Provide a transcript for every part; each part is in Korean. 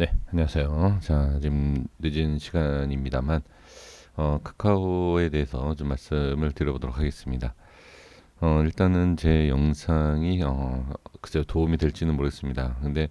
네, 안녕하세요. 자, 지금 늦은 시간입니다만, 어, 카카오에 대해서 좀 말씀을 드려보도록 하겠습니다. 어, 일단은 제 영상이, 어, 그저 도움이 될지는 모르겠습니다. 근데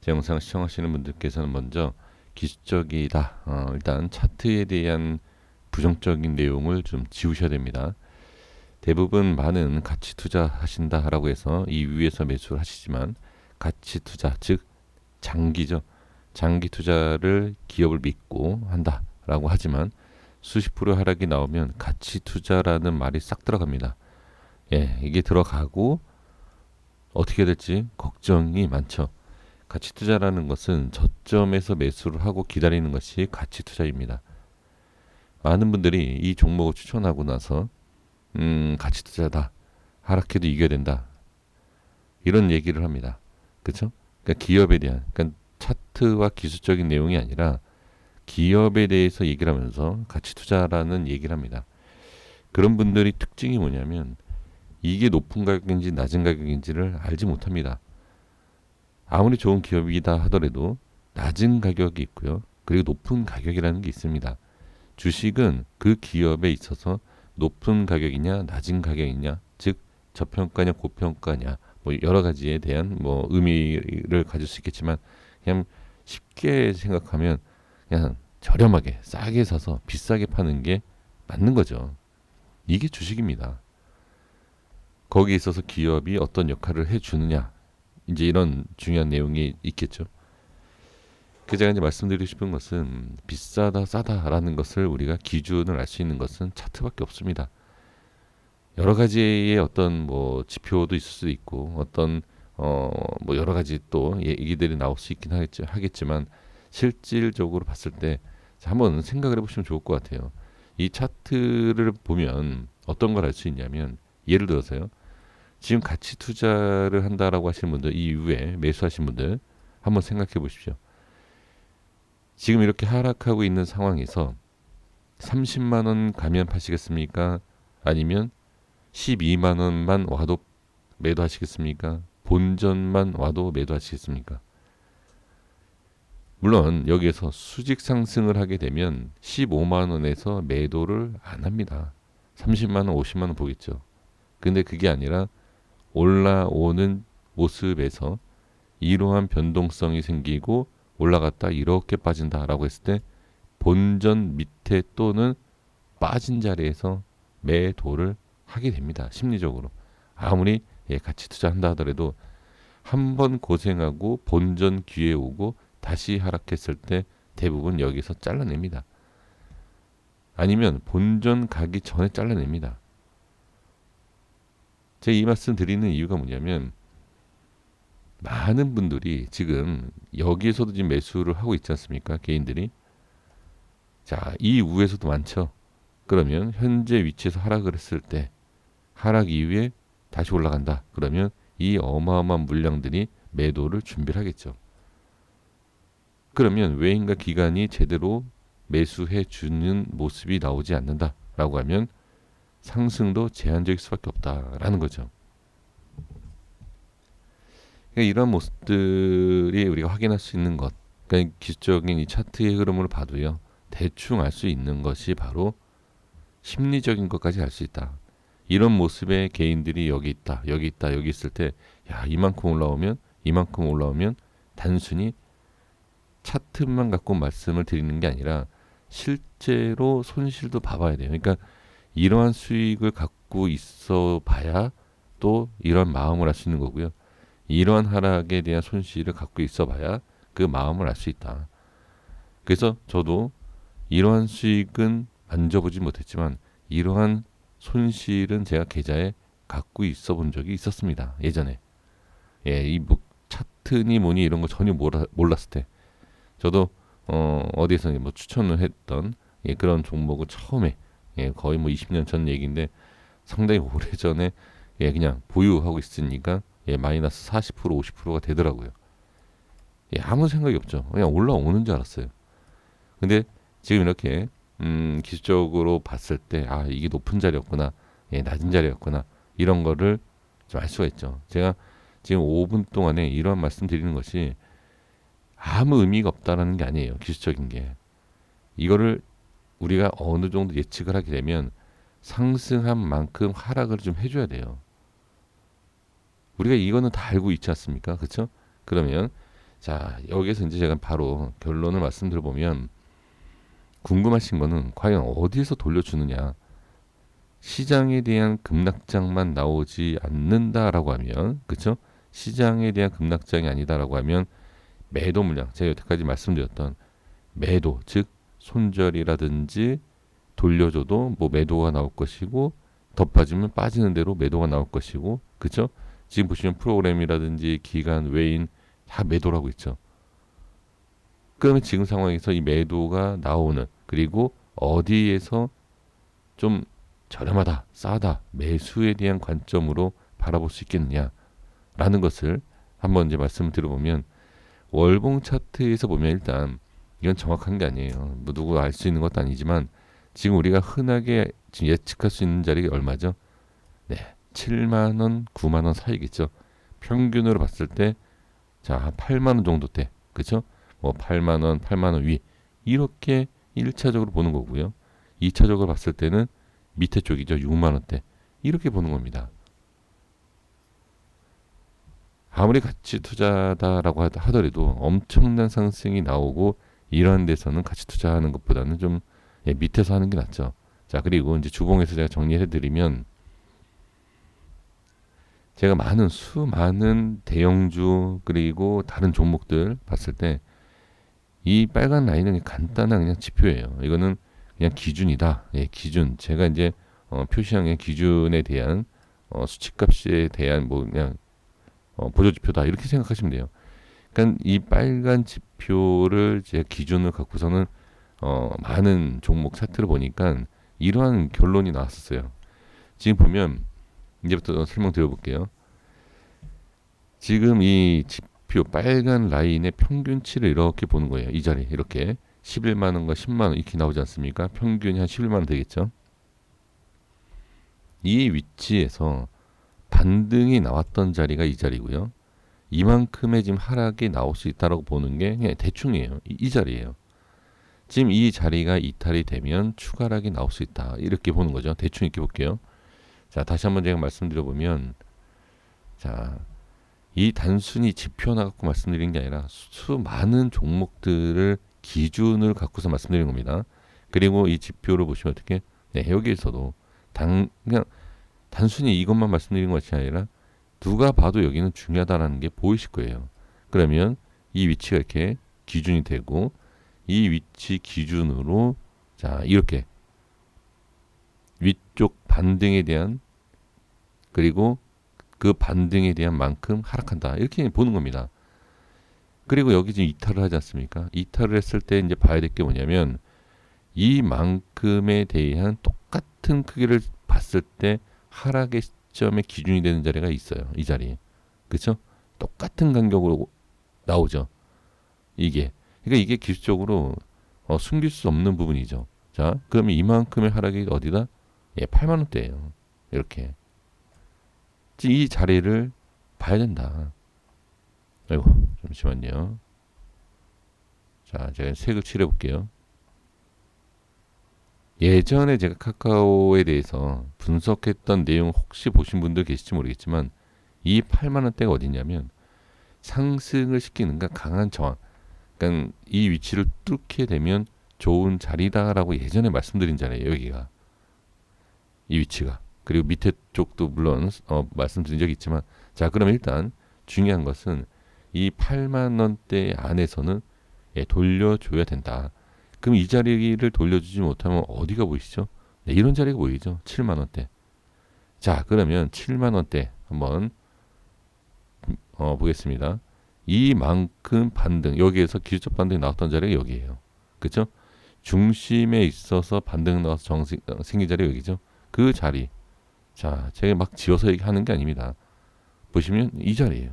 제 영상을 시청하시는 분들께서는 먼저 기술적이다. 어, 일단 차트에 대한 부정적인 내용을 좀 지우셔야 됩니다. 대부분 많은 가치 투자하신다라고 해서 이 위에서 매수를 하시지만 가치 투자, 즉 장기죠. 장기 투자를 기업을 믿고 한다라고 하지만 수십 프로 하락이 나오면 가치 투자라는 말이 싹 들어갑니다. 예, 이게 들어가고 어떻게 될지 걱정이 많죠. 가치 투자라는 것은 저점에서 매수를 하고 기다리는 것이 가치 투자입니다. 많은 분들이 이 종목을 추천하고 나서 음, 가치 투자다. 하락해도 이겨야 된다. 이런 얘기를 합니다. 그렇죠? 그러니까 기업에 대한 그러니까 차트와 기술적인 내용이 아니라 기업에 대해서 얘기를 하면서 가치 투자라는 얘기를 합니다. 그런 분들이 특징이 뭐냐면 이게 높은 가격인지 낮은 가격인지를 알지 못합니다. 아무리 좋은 기업이다 하더라도 낮은 가격이 있고요. 그리고 높은 가격이라는 게 있습니다. 주식은 그 기업에 있어서 높은 가격이냐 낮은 가격이냐 즉 저평가냐 고평가냐 뭐 여러 가지에 대한 뭐 의미를 가질 수 있겠지만 그냥 쉽게 생각하면 그냥 저렴하게 싸게 사서 비싸게 파는 게 맞는 거죠. 이게 주식입니다. 거기에 있어서 기업이 어떤 역할을 해주느냐 이제 이런 중요한 내용이 있겠죠. 그 제가 이제 말씀드리고 싶은 것은 비싸다 싸다라는 것을 우리가 기준을 알 수 있는 것은 차트밖에 없습니다. 여러 가지의 어떤 뭐 지표도 있을 수도 있고 어떤 어뭐 여러 가지 또 얘기들이 나올 수 있긴 하겠지, 하겠지만 실질적으로 봤을 때 한번 생각을 해보시면 좋을 것 같아요. 이 차트를 보면 어떤 걸 알 수 있냐면 예를 들어서요. 지금 가치 투자를 한다라고 하시는 분들 이후에 매수하신 분들 한번 생각해 보십시오. 지금 이렇게 하락하고 있는 상황에서 30만 원 가면 파시겠습니까? 아니면 12만 원만 와도 매도하시겠습니까? 본전만 와도 매도하시겠습니까? 물론 여기에서 수직 상승을 하게 되면 15만 원에서 매도를 안 합니다. 30만 원, 50만 원 보겠죠. 근데 그게 아니라 올라오는 모습에서 이러한 변동성이 생기고 올라갔다 이렇게 빠진다라고 했을 때 본전 밑에 또는 빠진 자리에서 매도를 하게 됩니다. 심리적으로. 아무리 예, 같이 투자한다 하더라도 한 번 고생하고 본전 기회 오고 다시 하락했을 때 대부분 여기서 잘라냅니다. 아니면 본전 가기 전에 잘라냅니다. 제가 이 말씀 드리는 이유가 뭐냐면 많은 분들이 지금 여기에서도 지금 매수를 하고 있지 않습니까? 개인들이. 자, 이 우에서도 많죠. 그러면 현재 위치에서 하락을 했을 때 하락 이후에 다시 올라간다. 그러면 이 어마어마한 물량들이 매도를 준비를 하겠죠. 그러면 외인과 기관이 제대로 매수해 주는 모습이 나오지 않는다라고 하면 상승도 제한적일 수밖에 없다라는 거죠. 그러니까 이런 모습들이 우리가 확인할 수 있는 것, 그러니까 기술적인 이 차트의 흐름을 봐도요, 대충 알 수 있는 것이 바로 심리적인 것까지 알 수 있다. 이런 모습의 개인들이 여기 있다, 여기 있다, 여기 있을 때, 야, 이만큼 올라오면, 이만큼 올라오면, 단순히 차트만 갖고 말씀을 드리는 게 아니라, 실제로 손실도 봐봐야 돼요. 그러니까, 이러한 수익을 갖고 있어 봐야 또 이런 마음을 할수 있는 거고요. 이러한 하락에 대한 손실을 갖고 있어 봐야 그 마음을 알 수 있다. 그래서 저도 이러한 수익은 만져보지 못했지만, 이러한 손실은 제가 계좌에 갖고 있어 본 적이 있었습니다. 예전에. 예, 이 뭐 차트니 뭐니 이런 거 전혀 몰라, 몰랐을 때. 저도 어, 어디에서 뭐 추천을 했던 예, 그런 종목을 처음에 예, 거의 뭐 20년 전 얘기인데 상당히 오래 전에 예, 그냥 보유하고 있으니까 예, 마이너스 40% 50%가 되더라고요. 예, 아무 생각이 없죠. 그냥 올라오는 줄 알았어요. 근데 지금 이렇게 음, 기술적으로 봤을 때, 아, 이게 높은 자리였구나, 예, 낮은 자리였구나, 이런 거를 좀 알 수가 있죠. 제가 지금 5분 동안에 이런 말씀 드리는 것이 아무 의미가 없다라는 게 아니에요. 기술적인 게. 이거를 우리가 어느 정도 예측을 하게 되면 상승한 만큼 하락을 좀 해줘야 돼요. 우리가 이거는 다 알고 있지 않습니까? 그렇죠? 그러면 자 여기서 이제 제가 바로 결론을 말씀드려 보면 궁금하신 거는 과연 어디에서 돌려주느냐 시장에 대한 급락장만 나오지 않는다라고 하면 그렇죠? 시장에 대한 급락장이 아니다라고 하면 매도 물량 제가 여태까지 말씀드렸던 매도 즉 손절이라든지 돌려줘도 뭐 매도가 나올 것이고 더 빠지면 빠지는 대로 매도가 나올 것이고 그렇죠? 지금 보시면 프로그램이라든지 기간 외인 다 매도라고 있죠. 그러면 지금 상황에서 이 매도가 나오는 그리고 어디에서 좀 저렴하다, 싸다, 매수에 대한 관점으로 바라볼 수 있겠느냐라는 것을 한번 이제 말씀을 드려보면 월봉 차트에서 보면 일단 이건 정확한 게 아니에요. 뭐 누구 알 수 있는 것도 아니지만 지금 우리가 흔하게 지금 예측할 수 있는 자리가 얼마죠? 네, 7만 원, 9만 원 사이겠죠. 평균으로 봤을 때 자, 한 8만 원 정도 대. 그렇죠? 뭐 8만 원, 8만 원 위. 이렇게 1차적으로 보는 거고요. 2차적으로 봤을 때는 밑에 쪽이죠. 6만 원대. 이렇게 보는 겁니다. 아무리 가치 투자다라고 하더라도 엄청난 상승이 나오고 이러한 데서는 가치 투자하는 것보다는 좀 예, 밑에서 하는 게 낫죠. 자, 그리고 이제 주봉에서 제가 정리해 드리면 제가 많은 수많은 대형주 그리고 다른 종목들 봤을 때 이 빨간 라인은 간단한 그냥 지표예요. 이거는 그냥 기준이다. 예, 기준. 제가 이제 어, 표시한 기준에 대한 어, 수치값에 대한 뭐 그냥 어, 보조지표다 이렇게 생각하시면 돼요. 그러니까 이 빨간 지표를 제 기준을 갖고서는 어, 많은 종목 차트를 보니까 이러한 결론이 나왔었어요. 지금 보면 이제부터 설명 드려 볼게요. 지금 이 지표 빨간 라인의 평균치를 이렇게 보는 거예요. 이 자리 이렇게 11만 원과 10만 원 이렇게 나오지 않습니까? 평균이 한 11만 원 되겠죠. 이 위치에서 반등이 나왔던 자리가 이 자리고요. 이만큼의 지금 하락이 나올 수 있다라고 보는 게 그냥 대충이에요. 이, 이 자리예요. 지금 이 자리가 이탈이 되면 추가 락이 나올 수 있다. 이렇게 보는 거죠. 대충 이렇게 볼게요. 자, 다시 한번 제가 말씀드려 보면 자, 이 단순히 지표 하나 갖고 말씀드리는 게 아니라 수많은 종목들을 기준을 갖고서 말씀드리는 겁니다. 그리고 이 지표를 보시면 어떻게 네, 여기에서도 당 그냥 단순히 이것만 말씀드리는 것이 아니라 누가 봐도 여기는 중요하다라는 게 보이실 거예요. 그러면 이 위치가 이렇게 기준이 되고 이 위치 기준으로 자 이렇게 위쪽 반등에 대한 그리고 그 반등에 대한 만큼 하락한다 이렇게 보는 겁니다. 그리고 여기 지금 이탈을 하지 않습니까? 이탈을 했을 때 이제 봐야 될 게 뭐냐면 이만큼에 대한 똑같은 크기를 봤을 때 하락의 시점의 기준이 되는 자리가 있어요. 이 자리에. 그렇죠? 똑같은 간격으로 나오죠. 이게 그러니까 이게 기술적으로 어, 숨길 수 없는 부분이죠. 자, 그러면 이만큼의 하락이 어디다? 예, 8만 원대예요. 이렇게. 이 자리를 봐야 된다. 아이고, 잠시만요. 자, 제가 색을 칠해 볼게요. 예전에 제가 카카오에 대해서 분석했던 내용 혹시 보신 분들 계실지 모르겠지만 이 8만 원대가 어디냐면 상승을 시키는가 강한 저항 그러니까 이 위치를 뚫게 되면 좋은 자리다라고 예전에 말씀드린 자리예요. 여기가 이 위치가 그리고 밑에 쪽도 물론 어, 말씀드린 적이 있지만 자 그럼 일단 중요한 것은 이 8만 원대 안에서는 예, 돌려줘야 된다. 그럼 이 자리를 돌려주지 못하면 어디가 보이시죠? 네, 이런 자리가 보이죠. 7만 원대. 자 그러면 7만 원대 한번 어, 보겠습니다. 이만큼 반등 여기에서 기술적 반등이 나왔던 자리가 여기에요. 그렇죠? 중심에 있어서 반등 나와서 정생 어, 생긴 자리가 여기죠. 그 자리. 자, 제가 막 지어서 얘기하는 게 아닙니다. 보시면 이 자리예요.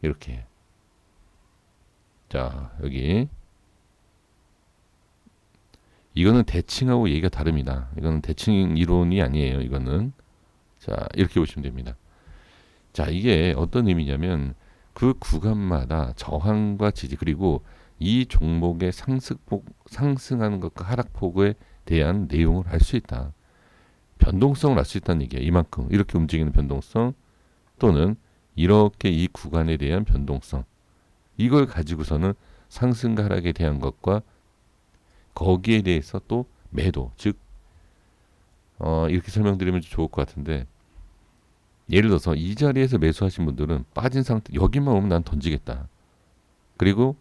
이렇게. 자, 여기. 이거는 대칭하고 얘기가 다릅니다. 이거는 대칭 이론이 아니에요. 이거는. 자, 이렇게 보시면 됩니다. 자, 이게 어떤 의미냐면 그 구간마다 저항과 지지 그리고 이 종목의 상승폭 상승하는 것과 하락폭에 대한 내용을 알 수 있다. 변동성을 알 수 있다는 얘기야. 이만큼 이렇게 움직이는 변동성 또는 이렇게 이 구간에 대한 변동성 이걸 가지고서는 상승과 하락에 대한 것과 거기에 대해서 또 매도 즉 어, 이렇게 설명드리면 좋을 것 같은데 예를 들어서 이 자리에서 매수하신 분들은 빠진 상태 여기만 오면 난 던지겠다. 그리고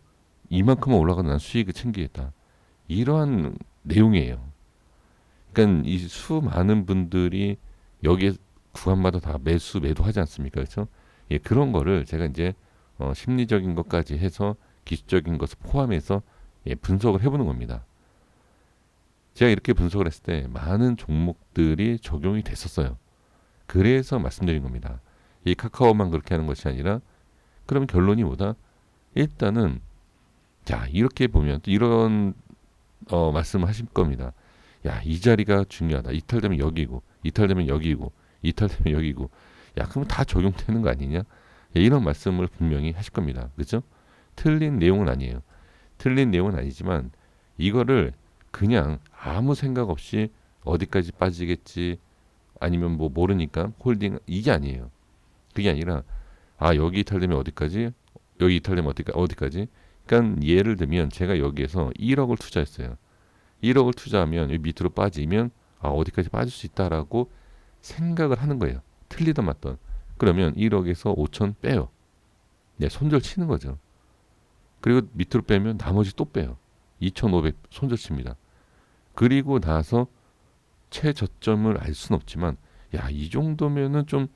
이만큼만 올라가도 난 수익을 챙기겠다. 이러한 내용이에요. 그러니까 이 수많은 분들이 여기에 구간마다 다 매수 매도하지 않습니까? 그렇죠? 예, 그런 거를 제가 이제 어, 심리적인 것까지 해서 기술적인 것을 포함해서 예, 분석을 해보는 겁니다. 제가 이렇게 분석을 했을 때 많은 종목들이 적용이 됐었어요. 그래서 말씀드린 겁니다. 이 카카오만 그렇게 하는 것이 아니라 그러면 결론이 뭐다? 일단은 자 이렇게 보면 또 이런 어, 말씀을 하실 겁니다. 야 이 자리가 중요하다. 이탈되면 여기고 이탈되면 여기고 이탈되면 여기고 야 그럼 다 적용되는 거 아니냐? 예, 이런 말씀을 분명히 하실 겁니다. 그죠? 틀린 내용은 아니에요. 틀린 내용은 아니지만 이거를 그냥 아무 생각 없이 어디까지 빠지겠지 아니면 뭐 모르니까 홀딩 이게 아니에요. 그게 아니라 아 여기 이탈되면 어디까지 여기 이탈되면 어디까 어디까지 그러니까 예를 들면 제가 여기에서 1억을 투자했어요. 1억을 투자하면 여기 밑으로 빠지면 아 어디까지 빠질 수 있다라고 생각을 하는 거예요. 틀리던 맞던 그러면 1억에서 5천 빼요. 네, 손절 치는 거죠. 그리고 밑으로 빼면 나머지 또 빼요. 2,500 손절 칩니다. 그리고 나서 최저점을 알 수는 없지만 야 이 정도면은 좀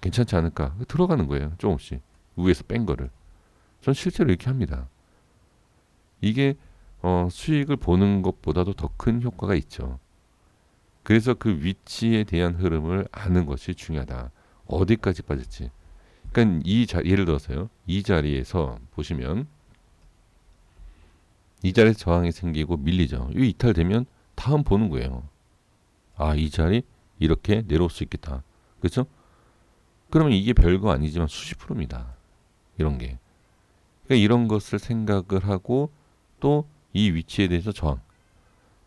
괜찮지 않을까 들어가는 거예요 조금씩 위에서 뺀 거를 전 실제로 이렇게 합니다 이게 어, 수익을 보는 것보다도 더 큰 효과가 있죠 그래서 그 위치에 대한 흐름을 아는 것이 중요하다 어디까지 빠질지 그러니까 이 자, 예를 들어서요 이 자리에서 보시면 이 자리에서 저항이 생기고 밀리죠 이 이탈되면 다음 보는 거예요 아, 이 자리 이렇게 내려올 수 있겠다. 그렇죠? 그러면 이게 별거 아니지만 수십 프로입니다. 이런 게. 그러니까 이런 것을 생각을 하고 또 이 위치에 대해서 저항.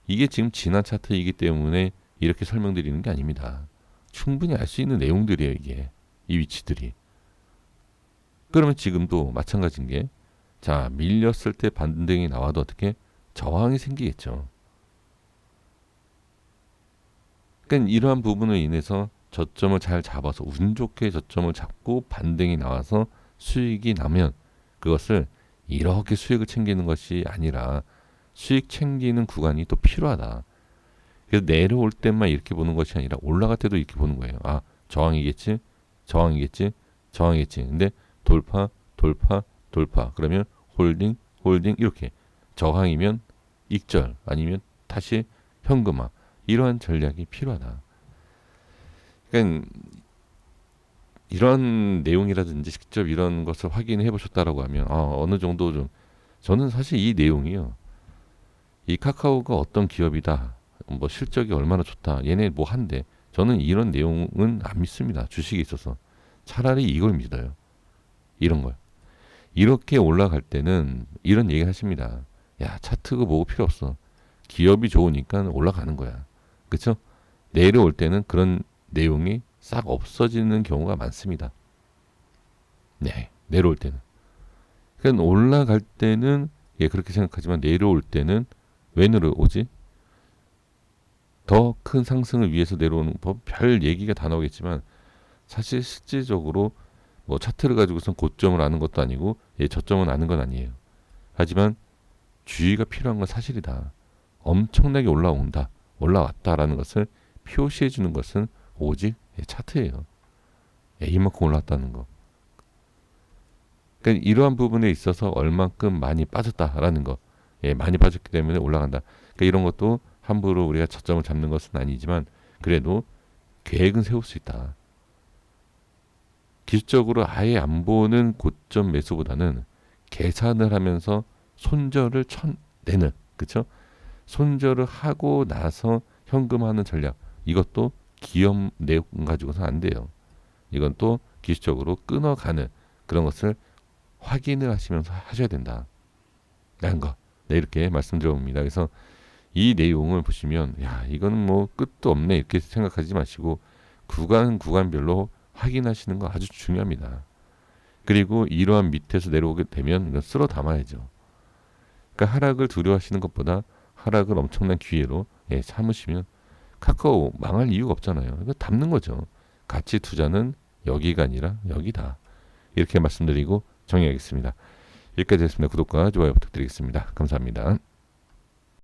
이게 지금 지난 차트이기 때문에 이렇게 설명드리는 게 아닙니다. 충분히 알 수 있는 내용들이에요, 이게. 이 위치들이. 그러면 지금도 마찬가지인 게, 자, 밀렸을 때 반등이 나와도 어떻게? 저항이 생기겠죠. 그러니까 이러한 부분을 인해서 저점을 잘 잡아서 운 좋게 저점을 잡고 반등이 나와서 수익이 나면 그것을 이렇게 수익을 챙기는 것이 아니라 수익 챙기는 구간이 또 필요하다. 그래서 내려올 때만 이렇게 보는 것이 아니라 올라갈 때도 이렇게 보는 거예요. 아, 저항이겠지? 저항이겠지? 저항이겠지. 근데 돌파, 돌파, 돌파. 그러면 홀딩, 홀딩 이렇게 저항이면 익절 아니면 다시 현금화. 이러한 전략이 필요하다. 그러니까 이런 내용이라든지 직접 이런 것을 확인해 보셨다라고 하면 어, 어느 정도 좀 저는 사실 이 내용이요. 이 카카오가 어떤 기업이다. 뭐 실적이 얼마나 좋다. 얘네 뭐 한대. 저는 이런 내용은 안 믿습니다. 주식에 있어서. 차라리 이걸 믿어요. 이런 걸. 이렇게 올라갈 때는 이런 얘기 하십니다. 야, 차트가 보고 필요 없어. 기업이 좋으니까 올라가는 거야. 그렇죠? 내려올 때는 그런 내용이 싹 없어지는 경우가 많습니다. 네, 내려올 때는. 그러니까 올라갈 때는 예 그렇게 생각하지만 내려올 때는 왜 내려오지? 더 큰 상승을 위해서 내려오는 법 별 얘기가 다 나오겠지만 사실 실질적으로 뭐 차트를 가지고선 고점을 아는 것도 아니고 예 저점은 아는 건 아니에요. 하지만 주의가 필요한 건 사실이다. 엄청나게 올라온다. 올라왔다라는 것을 표시해 주는 것은 오직 차트예요. 예, 이만큼 올랐다는 거. 그러니까 이러한 부분에 있어서 얼만큼 많이 빠졌다라는 거. 예, 많이 빠졌기 때문에 올라간다. 그러니까 이런 것도 함부로 우리가 저점을 잡는 것은 아니지만 그래도 계획은 세울 수 있다. 기술적으로 아예 안 보는 고점 매수보다는 계산을 하면서 손절을 쳐내는 그렇죠? 손절을 하고 나서 현금하는 전략 이것도 기업 내용 가지고서 안 돼요. 이건 또 기술적으로 끊어가는 그런 것을 확인을 하시면서 하셔야 된다. 라는 거. 네, 이렇게 말씀드려 봅니다. 그래서 이 내용을 보시면 야 이거는 뭐 끝도 없네 이렇게 생각하지 마시고 구간 구간별로 확인하시는 거 아주 중요합니다. 그리고 이러한 밑에서 내려오게 되면 쓸어 담아야죠. 그러니까 하락을 두려워하시는 것보다 하락을 엄청난 기회로 예, 삼으시면 카카오 망할 이유가 없잖아요. 이거 담는 거죠. 가치 투자는 여기가 아니라 여기다. 이렇게 말씀드리고 정리하겠습니다. 여기까지 했습니다. 구독과 좋아요 부탁드리겠습니다. 감사합니다.